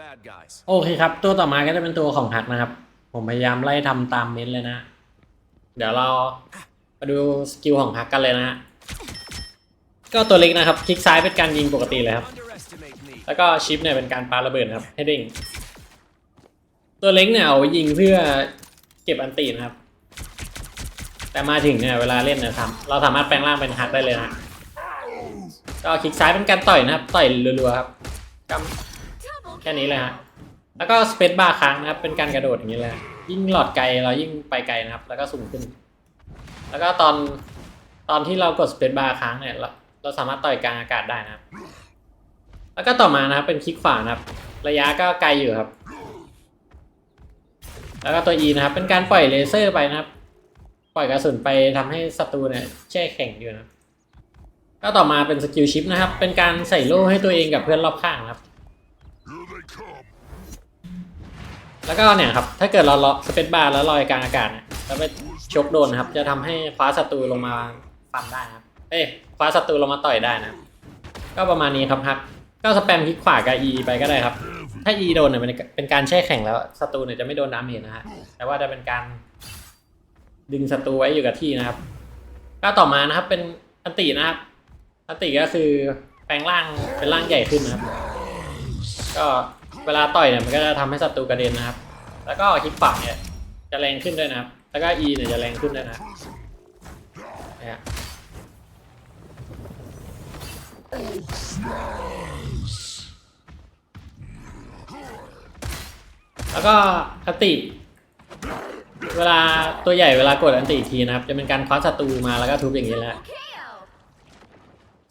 bad guys. โอเคครับ ตัวต่อมาก็จะเป็นตัวของฮักนะครับ ผมพยายามไล่ทำตามเม้นต์เลยนะ เดี๋ยวเรามาดูสกิลของฮักกันเลยนะฮะก็ตัวเล็กนะครับ คลิกซ้ายเป็นการยิงปกติเลยครับ Underestimate me. แล้วก็ชิปเนี่ยเป็นการปาระเบิดนะครับ ให้เด้งตัวเล็กเนี่ยเอาไว้ยิงเพื่อเก็บอันตีนะครับ แต่มาถึงเนี่ยเวลาเล่นเนี่ยทำเราสามารถแปลงร่างเป็นฮักได้เลยนะก็คลิกซ้ายเป็นการต่อยนะครับ ต่อยรัวๆครับกำ แค่นี้เลยฮะแล้วก็สเปซบาร์ค้างนะครับ เป็นการกระโดดอย่างนี้เลยยิ่งหลอดไกลเรายิ่งไปไกลนะครับ แล้วก็สูงขึ้น แล้วก็ตอนตอนที่เรากดสเปซบาร์ค้างเนี่ยเราเราสามารถต่อยกลางอากาศได้นะครับ แล้วก็ต่อมานะครับเป็นคลิกขวานะครับ ระยะก็ไกลอยู่ครับ แล้วก็ตัว E นะครับ เป็นการปล่อยเลเซอร์ไปนะครับ ปล่อยกระสุนไปทำให้ศัตรูเนี่ยแช่แข็งอยู่นะครับก็ต่อมาเป็นสกิลชิปนะครับ เป็นการใส่โล่ให้ตัวเองกับเพื่อนรอบข้างนะครับ แล้วก็เนี่ยครับ ถ้าเกิดเราเลาะสเปซบาร์แล้วลอยกลางอากาศเนี่ยแล้วไปชกโดนครับ จะทำให้คว้าศัตรูลงมาฟันได้นะครับ เอ้ยคว้าศัตรูลงมาต่อยได้นะ ก็ประมาณนี้ครับฮัก ก็สแปมคลิกขวากับ E ไปก็ได้ครับ ถ้า E โดนเนี่ยเป็นการแช่แข็งแล้วศัตรูเนี่ยจะไม่โดนดาเมจนะฮะ แต่ว่าจะเป็นการ ดึงศัตรูไว้อยู่กับที่นะครับ ก็ต่อมานะครับเป็นอันตินะครับ อันติก็คือแปลงร่างเป็นร่างใหญ่ขึ้นนะครับ ก็ วลาต่อยเนี่ยมันก็จะทำให้ศัตรูกระเด็นนะครับ แล้วก็คลิกขวาเนี่ยจะแรงขึ้นด้วยนะครับ แล้วก็ E เนี่ยจะแรงขึ้นด้วยนะเนี่ยแล้วก็อัติ เวลาตัวใหญ่เวลากดอันติอีกทีนะครับ จะเป็นการคว้าศัตรูมาแล้วก็ทุบอย่างนี้แหละ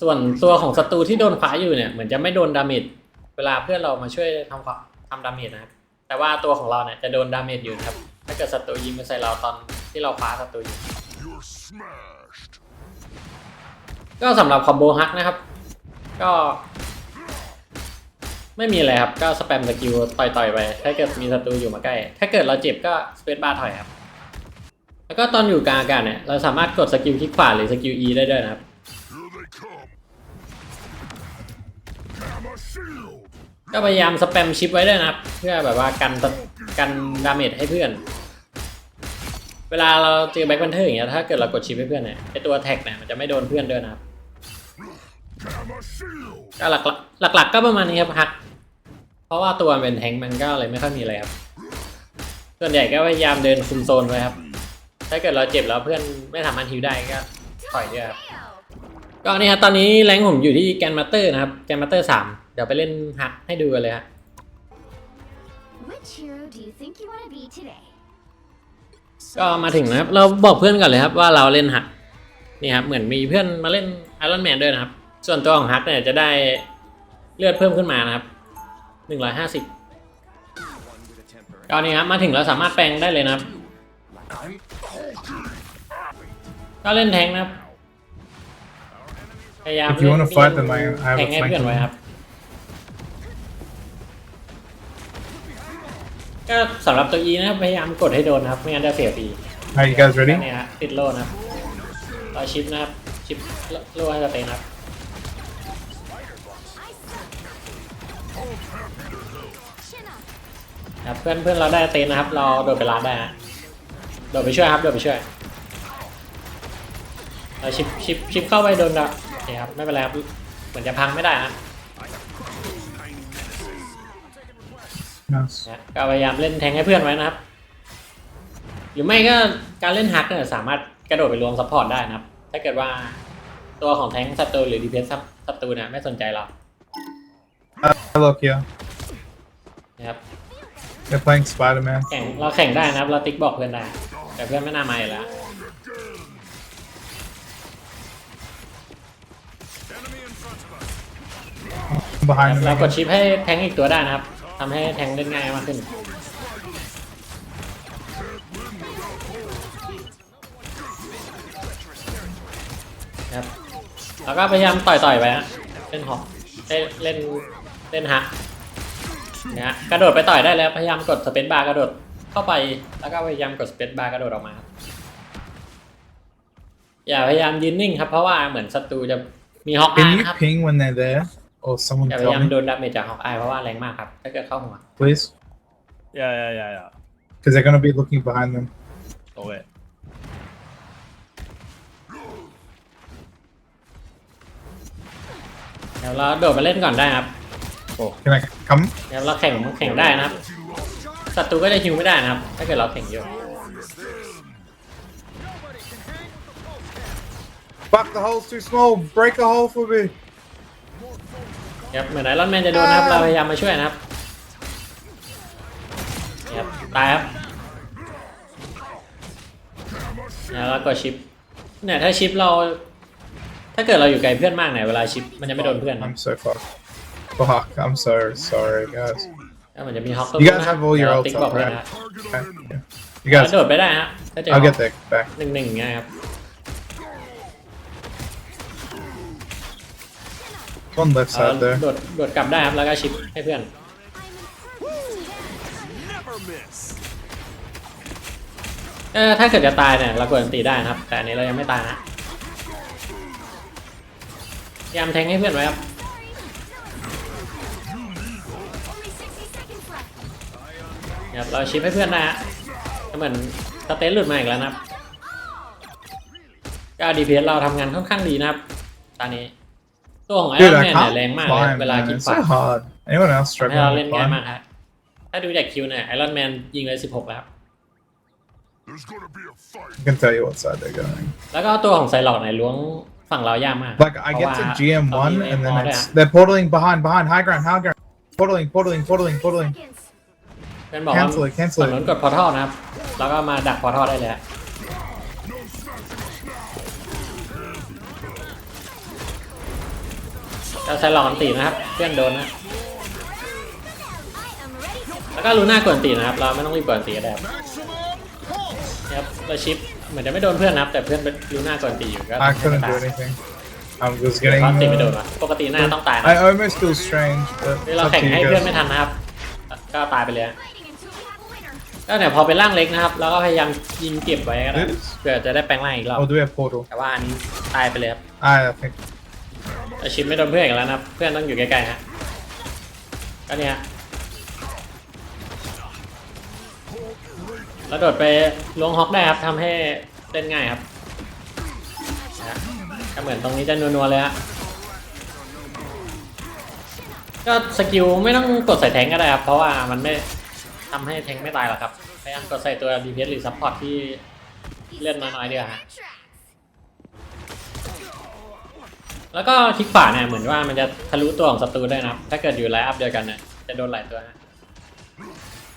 ส่วนตัวของศัตรูที่โดนคว้าอยู่เนี่ยเหมือนจะไม่โดนดาเมจ เวลาเพื่อนเรามาช่วยทำความทำดาเมจนะครับ แต่ว่าตัวของเราเนี่ยจะโดนดาเมจอยู่นะครับ ถ้าเกิดศัตรูยิงมาใส่เราตอนที่เราคว้าศัตรูอยู่ You're smashed. ก็สำหรับคอมโบฮักนะครับ ก็ ไม่มีอะไรครับ ก็สแปมสกิลต่อยๆไป ถ้าเกิดมีศัตรูอยู่มาใกล้ ถ้าเกิดเราเจ็บก็สเปซบาร์ถอยครับ แล้วก็ตอนอยู่กลางอากาศเนี่ย เราสามารถกดสกิลคลิกขวาหรือสกิล E ได้ด้วยนะครับ ก็พยายามสแปมชิปไว้ด้วยนะครับ เพื่อแบบว่ากันกันดาเมจให้เพื่อน เวลาเราเจอแบ็คแพนเทอร์อย่างเงี้ยถ้าเกิดเรากดชิปให้เพื่อนเนี่ยไอตัวแท็กเนี่ยมันจะไม่โดนเพื่อนด้วยนะครับ Gamma shield. ก็หลักหลักๆก็ประมาณนี้ครับฮักเพราะว่าตัวเป็นแทงค์มันก็เลยไม่ค่อยมีอะไรครับส่วนใหญ่ก็พยายามเดินคุมโซนไว้ครับ ถ้าเกิดเราเจ็บแล้วเพื่อนไม่สามารถฮิวได้ก็ถอยด้วยครับก็นี่ครับตอนนี้แรงผมอยู่ที่แกนมาเตอร์นะครับแกนมาเตอร์สาม ดี๋ยวไปเล่นฮักให้ดูกันเลยฮะ Which hero do you think you want to be today? ก็มาถึงนะครับ เราบอกเพื่อนก่อนเลยครับว่าเราเล่นฮักนี่ครับเหมือนมีเพื่อนมาเล่นไอรอนแมนด้วยนะครับ ส่วนตัวของฮักเนี่ยจะได้เลือดเพิ่มขึ้นมานะครับหนึ่งร้อยห้าสิบ One with a temper. ก็นี่ครับมาถึงเราสามารถแปลงได้เลยนะครับ ก็เล่นแทงค์นะครับพยายาม If you wanna เล่น fight them, I- I have แท a งค์ให้เพื่อน flank ไว้ครับ ก็สำหรับตัว E นะครับพยายามกดให้โดนนะครับ ไม่งั้นจะเสียฟรี Are you guys ก็ ready? เนี่ยฮะติดโล่นะครับต่อชิปนะครับ ชิปโล่ให้กระเตงนะครับ Chin up. ครับเพื่อนเพื่อนเราได้เตนนะครับ เราโดดไปร้านได้ฮะโดดไปช่วยครับโดดไปช่วยเราชิปชิปชิปเข้าไปโดนดะโอเคครับไม่เป็นไรครับเหมือนจะพังไม่ได้นะ นะก็พยายามเล่นแทงให้เพื่อนไว้นะครับ หรือไม่ก็การเล่นฮักเนี่ยสามารถกระโดดไปรวมซัพพอร์ตได้นะครับ ถ้าเกิดว่าตัวของแทงศัตรูหรือดีเพนส์ศัตรูเนี่ยไม่สนใจเรา Uh, hello, Kia. นะครับ They're playing Spider-Man. แข่งเราแข่งได้นะครับ เราติ๊กบอกเพื่อนได้ แต่เพื่อนไม่น่ามาอยู่แล้ว Enemy in front of us. Behind เรา them. กด again. ชิปให้แทงอีกตัวได้นะครับ ทำให้แทงเล่นง่ายมากขึ้น ครับ แล้วก็พยายามต่อยๆไปฮะ เล่นหอกเล่นเล่นเล่นฮักนะฮะกระโดดไปต่อยได้แล้ว พยายามกดสเปซบาร์กระโดดเข้าไป แล้วก็พยายามกดสเปซบาร์กระโดดออกมาครับอย่าพยายามยืนนิ่งครับ เพราะว่าเหมือนศัตรูจะมีฮอกอา Can ร์ you นะครับ ping when they're there? Oh, someone อย่าพยายาม tell me, โดนดาเมจจากฮอกอายเพราะว่าแรงมากครับ ถ้าเกิดเข้าหัว please. Yeah, yeah, yeah, yeah. Because they're gonna be looking behind them. Oh wait. เดี๋ยวเราโดดมาเล่นก่อนได้ครับ Can I come? เดี๋ยวเราแข่งแข่งได้นะครับ ศัตรูก็จะฮิวไม่ได้นะครับ ถ้าเกิดเราแข่งเยอะ Fuck, the hole's too small. Break a hole for me. ครับเหมือนไอรอนแมนจะโดนนะครับเราพยายามมาช่วยนะครับครับตายครับเนี่ยเรากดชิปเนี่ยถ้าชิปเรา ถ้าเกิดเราอยู่ไกลเพื่อนมากเนี่ยเวลาชิปมันจะไม่โดนเพื่อนนะ I'm so fucked. Fuck, I'm so sorry, guys. แล้วมันจะมีฮอก You guys have all your เดี๋ยว ults ติ๊กบอก up, เลย right? นะ Okay. yeah. You แล้ว guys, โดดไปได้ฮะถ้าเจอ I'll get that back. หนึ่งหนึ่งไงครับ One left เอา side there. โดดโดดกลับได้ครับแล้วก็ชิปให้เพื่อน เออถ้าเกิดจะตายเนี่ยเรากดอันตีได้นะครับ แต่อันนี้เรายังไม่ตายนะพยายามแทงให้เพื่อนไว้ครับ ครับเราชิปให้เพื่อนได้ฮะเหมือนสเตนหลุดมาอีกแล้วนะครับก็ดีเพีเราทำงานค่อนข้างดีนะครับ ตอนนี้ ตัวของไอร Dude, อนแม I นเนี่ย can't แรงมากเลยครับ climb, เวลา man. กิน It's ปาก so hard. Anyone else ให้เรา struggling เล่น to ง่าย climb? มากฮะถ้าดูจากคิวเนี่ยไอรอนแมนยิงเลย 16 แล้วครับ There's gonna be a fight. I can tell you what side they're going. แล้วก็ตัวของไซล็อกเนี่ยล้วงฝั่งเรายากมาก Like I เพราะ get ว่า to เรา GM มี one ไอ้ and พ then อด้วย it's อะ they're portaling behind, behind, high ground, high ground. Portaling, portaling, portaling, portaling. Seconds. เพื่อนบอกว่า Cancel it, cancel ฝั่ง it. นู้นกดพอร์ทัลนะครับ แล้วก็มาดักพอร์ทัลได้เลยฮะ ก็ไซล็อกอันตีนะครับ เพื่อนโดนนะ I am ready to แล้วก็ลูน่ากดอันตีนะครับ เราไม่ต้องรีบกดอันตีก็ได้ครับครับเราชิปเหมือนจะไม่โดนเพื่อนนะครับ แต่เพื่อนเป็นลูน่ากดอันตีอยู่ก็ I couldn't do anything. I was getting. เขาตีไม่โดน Uh, วะปกติหน้าต้องตายนะ I almost feel strange, but คือ it's เรา up แข่ง to ให้ you เพื่อนไม่ guys. ทันนะครับ ก็ตายไปเลยฮะ fighting until we have a winner. ก็เนี่ยพอเป็นร่างเล็กนะครับแล้วก็พยายามยิงเก็บไว้ก็ได้ Yes. เผื่อจะได้แปลงร่างอีกรอบ Oh, do we have portal? แต่ว่าอันนี้ตายไปเลยครับ I think. แต่ชิปไม่โดนเพื่อนอีกแล้วนะครับ เพื่อนต้องอยู่ใกล้ๆฮะก็เนี่ยแล้วโดดไปล้วงฮอกได้ครับทำให้เล่นง่ายครับก็เหมือนตรงนี้จะนัวๆเลยฮะก็สกิลไม่ต้องกดใส่แทงก็ได้ครับ เพราะว่ามันไม่ทำให้แทงไม่ตายหรอกครับพยายามกดใส่ตัว DPS หรือ Support ที่เลื่อนมาน้อยเดียวฮะ แล้วก็คลิกขวาเนี่ยเหมือนว่ามันจะทะลุตัวของศัตรูได้นะครับ ถ้าเกิดอยู่ไลน์อัพเดียวกันเนี่ยจะโดนหลายตัวฮะ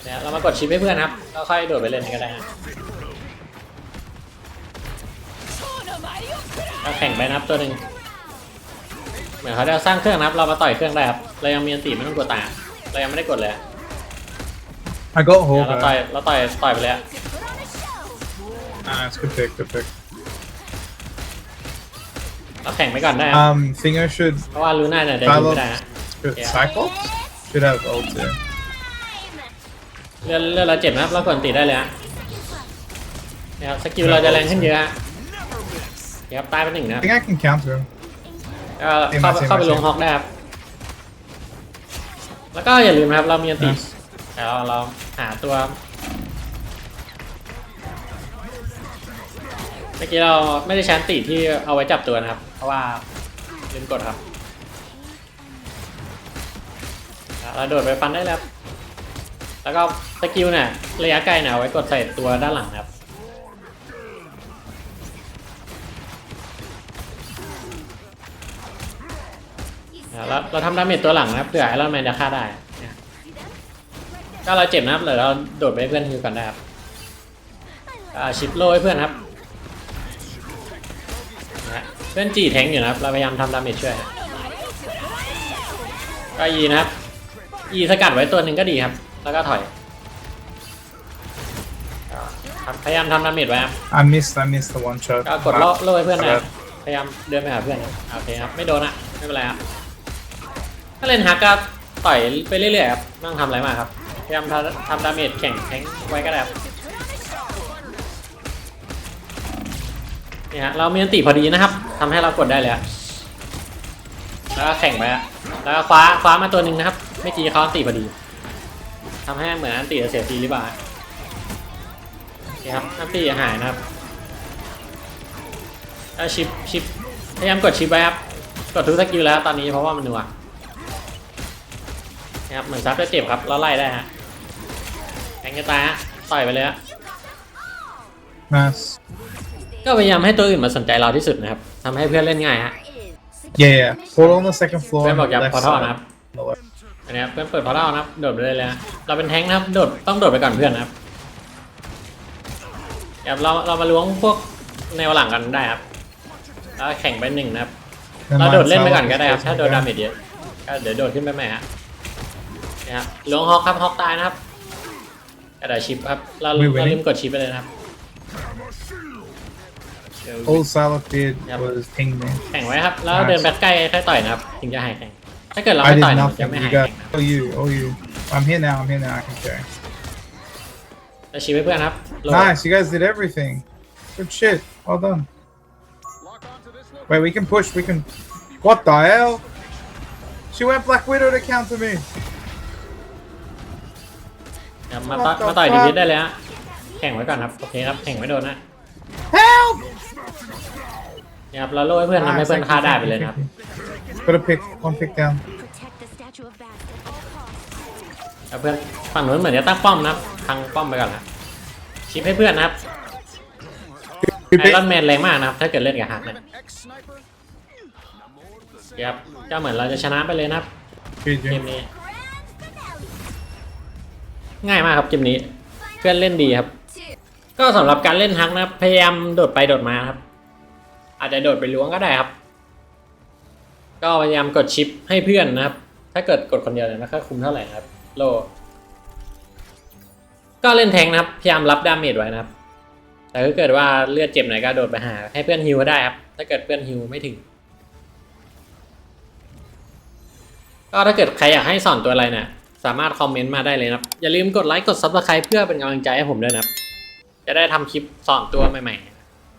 เนี่ยเรามากดชิปให้เพื่อนครับแล้วค่อยโดดไปเล่นก็ได้ฮะก็แข่งไปนะครับตัวหนึ่งเหมือนเขาจะสร้างเครื่องนะครับเรามาต่อยเครื่องได้ครับเรายังมีอันตีไม่ต้องกดตายเรายังไม่ได้กดเลย I got เดี๋ยว hold. เราต่อยเราต่อยต่อยไปเลยอะ Ah, it's good pick, good pick. เราแข่งไปก่อนได้ครับ Um, Finger should เพราะว่าลูน่าเนี่ยจะยิงไม่ได้ฮะ should Yeah. Cyclops should have ult there. เลื่อนเลื่อนเราเจ็บนะครับเรากดอันตีได้เลยฮะเนี่ยครับสกิลเราจะแรงขึ้นเยอะฮะเนี่ยครับตายไปหนึ่งนะค I รับ think I can counter him. ก็เข้าเต็มมาเข้าไปเต็มมาลงฮอกได้ครับ แล้วก็อย่าลืมนะครับเรามีอันติ Nice. แต่เราเราหาตัว มื่อกี้เราไม่ได้ใช้นติที่เอาไว้จับตัวนะครับ เพราะว่าลืมกดครับเราโดดไปฟันได้แล้ว แล้วก็สกิลเนี่ยระยะไกลเนี่ยเอาไว้กดใส่ตัวด้านหลังครับเราเราทำดาเมจตัวหลังนะครับเผื่อไอรอนแมนจะฆ่าได้เนี่ยก็เราเจ็บนะครับเดี๋ยวเราโดดไปเพื่อนฮิวกันได้ครับชิปโลให้เพื่อนครับ เพื่อนจีแทงอยู่นะครับ เราพยายามทำดาเมจช่วยครับก็ยีนะครับยีสกัดไว้ตัวหนึ่งก็ดีครับ แล้วก็ถอยอ่าครับพยายามทำดาเมจไว้ครับ I missed, I missed the one shot. ก็กดโล่ Ah, โล่ให้เพื่อนนะครับครับพยายามเดินไปหาเพื่อนครับโอเคครับไม่โดนอะไม่เป็นไรครับถ้าเล่นฮักก็ต่อยไปเรื่อยๆครับไม่ต้องทำอะไรมากครับ พยายามทำทำดาเมจแข่งแข่งไว้ก็ได้ครับนี่ฮะเรามีอันติพอดีนะครับ ทำให้เรากดได้เลยอะแล้วก็แข่งไปอะแล้วก็คว้าคว้ามาตัวหนึ่งนะครับ ไม่อกี้เขาอันตีพอดีทำให้เหมือนอันตีจะเสียทีหรือเปล่าโอเคครับอันตีหายนะครับแล้วชิปชิปพยายามกดชิปไว้ครับกดทุกสกิลแล้วตอนนี้เพราะว่ามันนัวนะครับเหมือนซับจะเจ็บครับแล้วไล่ได้ฮะแทงจะตายฮะต่อยไปเลยฮะ Nice. ก็พยายามให้ตัวอื่นมาสนใจเราที่สุดนะครับ ทำให้เพื่อนเล่นง่ายฮะ Yeah, yeah. Portal on the second floor. เพื่อน on บอก the อย่า left พอท่อ side. นะครับ On the left. อันนี้ครับเพื่อนเปิดพอร์ทัลนะครับ โดดไปเลยเลยนะเราเป็นแท้งค์นะครับ โดดต้องโดดไปก่อนเพื่อนนะครับเดี๋ยวเราเรามาล้วงพวกแนวหลังกันได้ครับแล้วแข่งไปหนึ่งนะครับ Never เรา mind, โดดเล่นไปก่อน Salah ก็ได้ครับ is ถ้าโดน facing ดา the เมจเยอะก็เดี๋ยวโดดขึ้นไปใหม่ฮะนี่ครับล้วงฮอกครับฮอกตายนะครับ กระดาษชิปครับ เรา We เรา winning? ลืมกดชิปไปเลยนะครับ guy. All Salah did Yep. was ping me. แข่งไว้ครับ แล้วเดินแบ็คใกล้ค่อยต่อยนะครับ ถึงจะหายแข่ง ถ้าเกิดเรา I ไม่ did ต่อยเนี่ยมันจะ nothing. ไม่ You หาย got แข่งนะครับ oh you, oh you. I'm here now. I'm here now. I can carry. จะชิปให้เพื่อนครับโหลด Nice. You guys did everything. Good shit. Well done. Wait, we can push. We can. What the hell? She went Black Widow to counter me. ครับมาต่อยมาต่อยดีวิดได้เลยฮะแข่งไว้ก่อนครับ โอเคครับ แข่งไม่โดนนะ Help! นี่ครับเราโล่ให้เพื่อนทำให้เพื่อนฆ่าได้ไปเลยนะครับ Got a pick. One pick down. Protect the statue of Bast at all costs. แล้วเพื่อนฝั่งนู้นเหมือนจะตั้งป้อมนะครับพังป้อมไปก่อนนะชิปให้เพื่อนนะครับ Two ไอ pick. รอนแมนแรงมากนะครับ ถ้าเกิดเล่นกับฮักเนี่ยครับก็เหมือนเราจะชนะไปเลยนะครับ GG. เกมนี้ ง่ายมากครับเกมนี้ เพื่อนเล่นดีครับ ก็สำหรับการเล่นฮักนะครับพยายามโดดไปโดดมาครับ อาจจะโดดไปล้วงก็ได้ครับ ก็พยายามกดชิปให้เพื่อนนะครับ ถ้าเกิดกดคนเดียวเนี่ยไม่ค่อยคุ้มเท่าไหร่นะครับ โล ก็เล่นแทงนะครับ พยายามรับดาเมจไว้นะครับ แต่ถ้าเกิดว่าเลือดเจ็บไหนก็โดดไปหา ให้เพื่อนฮิวก็ได้ครับ ถ้าเกิดเพื่อนฮิวไม่ถึง ก็ถ้าเกิดใครอยากให้สอนตัวอะไรเนี่ยสามารถคอมเมนต์มาได้เลยนะครับ อย่าลืมกดไลค์กดซับสไคร b e เพื่อเป็นกำลังใจให้ผมด้วยนะครับ จะได้ทำคลิปสอนตัวใหม่ๆ